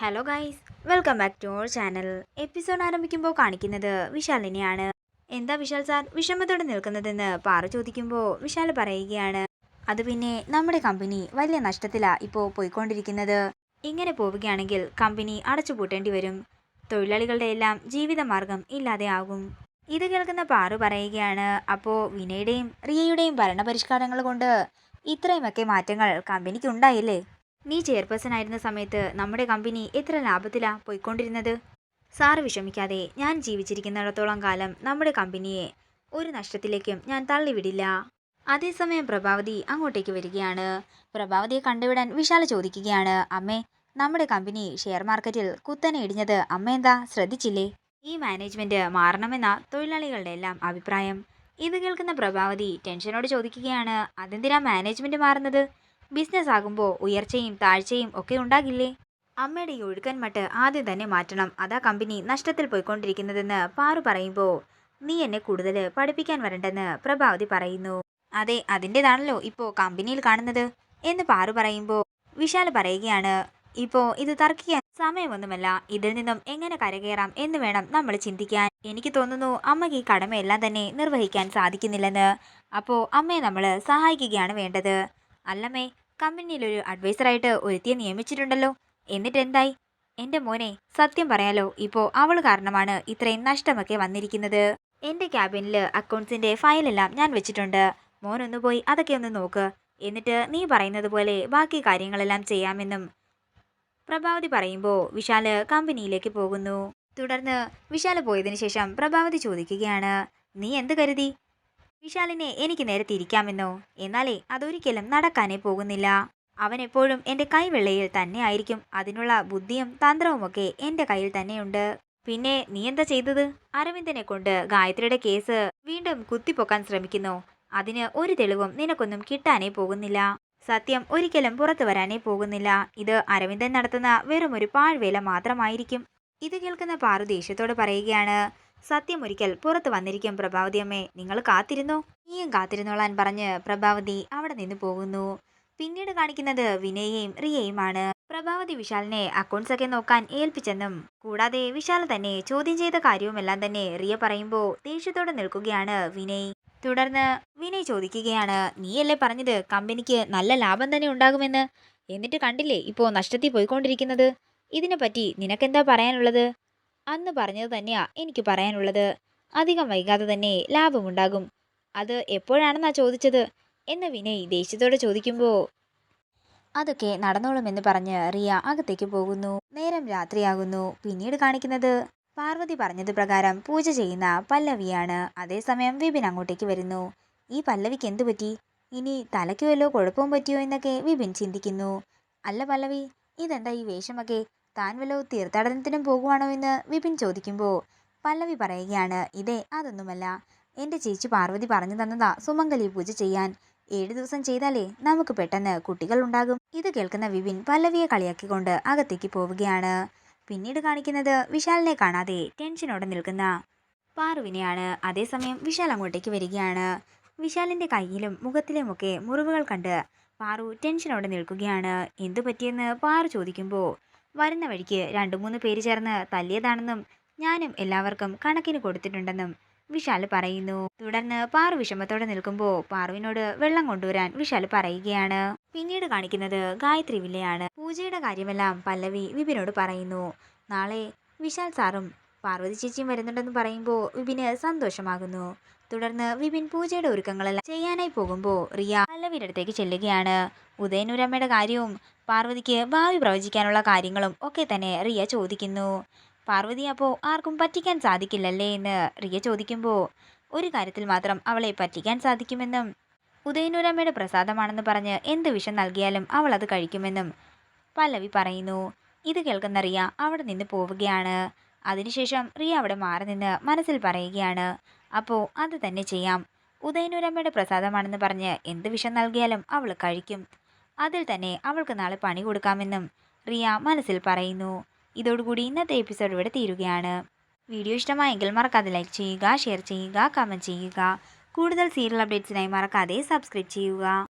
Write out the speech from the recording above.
Hello guys welcome back to our channel episode ആരംഭിക്കുമ്പോൾ കാണിക്കുന്നത് വിശാലിനെയാണ്. എന്താ വിശാൽ സാർ? വിഷമത്തോടെ നിൽക്കുന്നതെന്ന് പാറ ചോദിക്കുമ്പോൾ വിശാൽ പറയുകയാണ് അത് പിന്നെ നമ്മുടെ കമ്പനി വലിയ നഷ്ടത്തിലാ ഇപ്പോൾ പോയിക്കൊണ്ടിരിക്കുന്നത്. ഇങ്ങനെ പോവുകയാണെങ്കിൽ കമ്പനി അടച്ചുപൂട്ടേണ്ടി വരും. തൊഴിലാളികളുടെ എല്ലാം ജീവിതമാർഗം ഇല്ലാതെയാകും ഇത് കേൾക്കുന്ന പാറു പറയുകയാണ് അപ്പോൾ വിനയുടെയും റിയയുടെയും ഭരണപരിഷ്കാരങ്ങൾ കൊണ്ട് ഇത്രയുമൊക്കെ മാറ്റങ്ങൾ കമ്പനിക്ക് ഉണ്ടായില്ലേ? നീ ചെയർപേഴ്സൺ ആയിരുന്ന സമയത്ത് നമ്മുടെ കമ്പനി എത്ര ലാഭത്തിലാ പോയിക്കൊണ്ടിരുന്നത്? സാറ് വിഷമിക്കാതെ ഞാൻ ജീവിച്ചിരിക്കുന്നിടത്തോളം കാലം നമ്മുടെ കമ്പനിയെ ഒരു നഷ്ടത്തിലേക്കും ഞാൻ തള്ളിവിടില്ല. അതേസമയം പ്രഭാവതി അങ്ങോട്ടേക്ക് വരികയാണ്. പ്രഭാവതിയെ കണ്ടുവിടാൻ വിശാല ചോദിക്കുകയാണ്. അമ്മേ നമ്മുടെ കമ്പനി ഷെയർ മാർക്കറ്റിൽ കുത്തനെ ഇടിഞ്ഞത് അമ്മ എന്താ? ശ്രദ്ധിച്ചില്ലേ? ഈ മാനേജ്മെന്റ് മാറണമെന്ന തൊഴിലാളികളുടെ എല്ലാം അഭിപ്രായം. ഇത് കേൾക്കുന്ന പ്രഭാവതി ടെൻഷനോട് ചോദിക്കുകയാണ്. അതെന്തിനാ മാനേജ്മെന്റ് മാറുന്നത്? ബിസിനസ് ആകുമ്പോൾ ഉയർച്ചയും താഴ്ചയും ഒക്കെ ഉണ്ടാകില്ലേ? അമ്മയുടെ ഈ ഒഴുക്കൻ മട്ട് ആദ്യം തന്നെ മാറ്റണം. അതാ കമ്പനി നഷ്ടത്തിൽ പോയിക്കൊണ്ടിരിക്കുന്നതെന്ന് പാറു പറയുമ്പോൾ നീ എന്നെ കൂടുതൽ പഠിപ്പിക്കാൻ വരണ്ടെന്ന് പ്രഭാവതി പറയുന്നു. അതെ അതിന്റെതാണല്ലോ ഇപ്പോൾ കമ്പനിയിൽ കാണുന്നത്. എന്ന് പാറു പറയുമ്പോൾ വിശാൽ പറയുകയാണ് ഇപ്പോൾ ഇത് തർക്കിക്കാൻ സമയമൊന്നുമല്ല. ഇതിൽ നിന്നും എങ്ങനെ കരകയറാം എന്ന് വേണം നമ്മൾ ചിന്തിക്കാൻ. എനിക്ക് തോന്നുന്നു അമ്മയ്ക്ക് ഈ കടമയെല്ലാം തന്നെ നിർവഹിക്കാൻ സാധിക്കുന്നില്ലെന്ന്. അപ്പോൾ അമ്മയെ നമ്മൾ സഹായിക്കുകയാണ് വേണ്ടത്. അല്ലമ്മേ കമ്പനിയിൽ ഒരു അഡ്വൈസറായിട്ട് ഒരുത്തിയെ നിയമിച്ചിട്ടുണ്ടല്ലോ. എന്നിട്ട് എന്തായി എന്റെ മോനെ സത്യം പറയാലോ ഇപ്പോൾ അവൾ കാരണമാണ് ഇത്രയും നഷ്ടമൊക്കെ വന്നിരിക്കുന്നത്. എന്റെ ക്യാബിനിൽ അക്കൗണ്ട്സിന്റെ ഫയലെല്ലാം ഞാൻ വെച്ചിട്ടുണ്ട്. മോനൊന്ന് പോയി അതൊക്കെ ഒന്ന് നോക്ക്. എന്നിട്ട് നീ പറയുന്നത് പോലെ ബാക്കി കാര്യങ്ങളെല്ലാം ചെയ്യാമെന്നും പ്രഭാവതി പറയുമ്പോൾ വിശാൽ കമ്പനിയിലേക്ക് പോകുന്നു. തുടർന്ന് വിശാൽ പോയതിനു ശേഷം പ്രഭാവതി ചോദിക്കുകയാണ് നീ എന്ത് കരുതി? വിശാലിനെ എനിക്ക് നേരെ തിരിക്കാമെന്നോ എന്നാലേ അതൊരിക്കലും നടക്കാനേ പോകുന്നില്ല. അവൻ എപ്പോഴും എന്റെ കൈവെള്ളയിൽ തന്നെ ആയിരിക്കും. അതിനുള്ള ബുദ്ധിയും തന്ത്രവുമൊക്കെ എന്റെ കയ്യിൽ തന്നെയുണ്ട്. പിന്നെ നീ എന്താ ചെയ്തത്? അരവിന്ദനെ കൊണ്ട് ഗായത്രിയുടെ കേസ് വീണ്ടും കുത്തിപ്പൊക്കാൻ ശ്രമിക്കുന്നു. അതിന് ഒരു തെളിവും നിനക്കൊന്നും കിട്ടാനേ പോകുന്നില്ല. സത്യം ഒരിക്കലും പുറത്തു വരാനേ പോകുന്നില്ല. ഇത് അരവിന്ദൻ നടത്തുന്ന വെറും ഒരു പാഴ്വേല മാത്രമായിരിക്കും. ഇത് കേൾക്കുന്ന പാറു ദേഷ്യത്തോട് പറയുകയാണ്. സത്യം ഒരിക്കൽ പുറത്തു വന്നിരിക്കും പ്രഭാവതി അമ്മേ. നിങ്ങൾ കാത്തിരുന്നോ? നീയും കാത്തിരുന്നോളാൻ പറഞ്ഞ് പ്രഭാവതി അവിടെ നിന്ന് പോകുന്നു. പിന്നീട് കാണിക്കുന്നത് വിനയെയും റിയയുമാണ്. പ്രഭാവതി വിശാലിനെ അക്കൗണ്ട്സ് ഒക്കെ നോക്കാൻ ഏൽപ്പിച്ചെന്നും കൂടാതെ വിശാൽ തന്നെ ചോദ്യം ചെയ്ത കാര്യവുമെല്ലാം തന്നെ റിയ പറയുമ്പോൾ ദേഷ്യത്തോടെ നിൽക്കുകയാണ് വിനയ്. തുടർന്ന് വിനയ് ചോദിക്കുകയാണ് നീയല്ലേ പറഞ്ഞത് കമ്പനിക്ക് നല്ല ലാഭം തന്നെ ഉണ്ടാകുമെന്ന്? എന്നിട്ട് കണ്ടില്ലേ ഇപ്പോൾ നഷ്ടത്തിൽ പോയിക്കൊണ്ടിരിക്കുന്നത്? ഇതിനെപ്പറ്റി നിനക്കെന്താ പറയാനുള്ളത്? അന്ന് പറഞ്ഞത് തന്നെയാ എനിക്ക് പറയാനുള്ളത്. അധികം വൈകാതെ തന്നെ ലാഭമുണ്ടാകും. അത് എപ്പോഴാണെന്നാ ചോദിച്ചത്? എന്ന് വിനയ് ദേഷ്യത്തോടെ ചോദിക്കുമ്പോൾ അതൊക്കെ നടന്നോളുമെന്ന് പറഞ്ഞ് റിയ അകത്തേക്ക് പോകുന്നു. നേരം രാത്രിയാകുന്നു. പിന്നീട് കാണിക്കുന്നത് പാർവതി പറഞ്ഞത് പ്രകാരം പൂജ ചെയ്യുന്ന പല്ലവിയാണ്. അതേസമയം വിപിൻ അങ്ങോട്ടേക്ക് വരുന്നു. ഈ പല്ലവിക്ക് എന്തു പറ്റി? ഇനി തലയ്ക്ക് വല്ലോ കുഴപ്പവും പറ്റിയോ? എന്നൊക്കെ വിപിൻ ചിന്തിക്കുന്നു. അല്ല പല്ലവി ഇതെന്താ ഈ വേഷമൊക്കെ? താൻ വല്ലോ തീർത്ഥാടനത്തിനും പോകുവാണോ എന്ന് വിപിൻ ചോദിക്കുമ്പോൾ പല്ലവി പറയുകയാണ് ഇതേ അതൊന്നുമല്ല. എന്റെ ചേച്ചി പാർവതി പറഞ്ഞു തന്നതാ സുമംഗലി പൂജ ചെയ്യാൻ. ഏഴു ദിവസം ചെയ്താലേ നമുക്ക് പെട്ടെന്ന് കുട്ടികൾ ഉണ്ടാകും. ഇത് കേൾക്കുന്ന വിപിൻ പല്ലവിയെ കളിയാക്കിക്കൊണ്ട് അകത്തേക്ക് പോവുകയാണ്. പിന്നീട് കാണിക്കുന്നത് വിശാലിനെ കാണാതെ ടെൻഷനോടെ നിൽക്കുന്ന പാറുവിനെയാണ്. അതേസമയം വിശാൽ അങ്ങോട്ടേക്ക് വരികയാണ്. വിശാലിന്റെ കയ്യിലും മുഖത്തിലുമൊക്കെ മുറിവുകൾ കണ്ട് പാറു ടെൻഷനോടെ നിൽക്കുകയാണ്. എന്തു പറ്റിയെന്ന്? പാറു ചോദിക്കുമ്പോൾ വരുന്ന വഴിക്ക് രണ്ടു മൂന്ന് പേര് ചേർന്ന് തല്ലിയതാണെന്നും ഞാനും എല്ലാവർക്കും കണക്കിന് കൊടുത്തിട്ടുണ്ടെന്നും വിശാൽ പറയുന്നു. തുടർന്ന് പാറു വിഷമത്തോടെ നിൽക്കുമ്പോൾ പാറുവിനോട് വെള്ളം കൊണ്ടുവരാൻ വിശാൽ പറയുകയാണ്. പിന്നീട് കാണിക്കുന്നത് ഗായത്രി വില്ലയാണ്. പൂജയുടെ കാര്യമെല്ലാം പല്ലവി വിപിനോട് പറയുന്നു. നാളെ വിശാൽ സാറും പാർവതി ചേച്ചിയും വരുന്നുണ്ടെന്ന് പറയുമ്പോൾ വിപിന് സന്തോഷമാകുന്നു. തുടർന്ന് വിപിൻ പൂജയുടെ ഒരുക്കങ്ങളെല്ലാം ചെയ്യാനായി പോകുമ്പോൾ റിയ പല്ലവിയുടെ അടുത്തേക്ക് ചെല്ലുകയാണ്. ഉദയനൂരമ്മയുടെ കാര്യവും പാർവതിക്ക് ഭാവി പ്രവചിക്കാനുള്ള കാര്യങ്ങളും ഒക്കെ തന്നെ റിയ ചോദിക്കുന്നു. പാർവതി അപ്പോൾ ആർക്കും പറ്റിക്കാൻ സാധിക്കില്ലല്ലേ എന്ന് റിയ ചോദിക്കുമ്പോൾ ഒരു കാര്യത്തിൽ മാത്രം അവളെ പറ്റിക്കാൻ സാധിക്കുമെന്നും ഉദയനൂരമ്മയുടെ പ്രസാദമാണെന്ന് പറഞ്ഞ് എന്ത് വിഷം നൽകിയാലും അവൾ അത് കഴിക്കുമെന്നും പല്ലവി പറയുന്നു. ഇത് കേൾക്കുന്ന റിയ അവിടെ നിന്ന് പോവുകയാണ്. അതിനുശേഷം റിയ അവിടെ മാറി നിന്ന് മനസ്സിൽ പറയുകയാണ്. അപ്പോൾ അത് തന്നെ ചെയ്യാം. ഉദയനൂരമ്മയുടെ പ്രസാദമാണെന്ന് പറഞ്ഞ് എന്ത് വിഷം നൽകിയാലും അവൾ കഴിക്കും. അതിൽ തന്നെ അവൾക്ക് നാളെ പണി കൊടുക്കാമെന്നും റിയ മനസ്സിൽ പറയുന്നു. ഇതോടുകൂടി ഇന്നത്തെ എപ്പിസോഡ് ഇവിടെ തീരുകയാണ്. വീഡിയോ ഇഷ്ടമായെങ്കിൽ മറക്കാതെ ലൈക്ക് ചെയ്യുക ഷെയർ ചെയ്യുക കമന്റ് ചെയ്യുക. കൂടുതൽ സീരിയൽ അപ്ഡേറ്റ്സിനായി മറക്കാതെ സബ്സ്ക്രൈബ് ചെയ്യുക.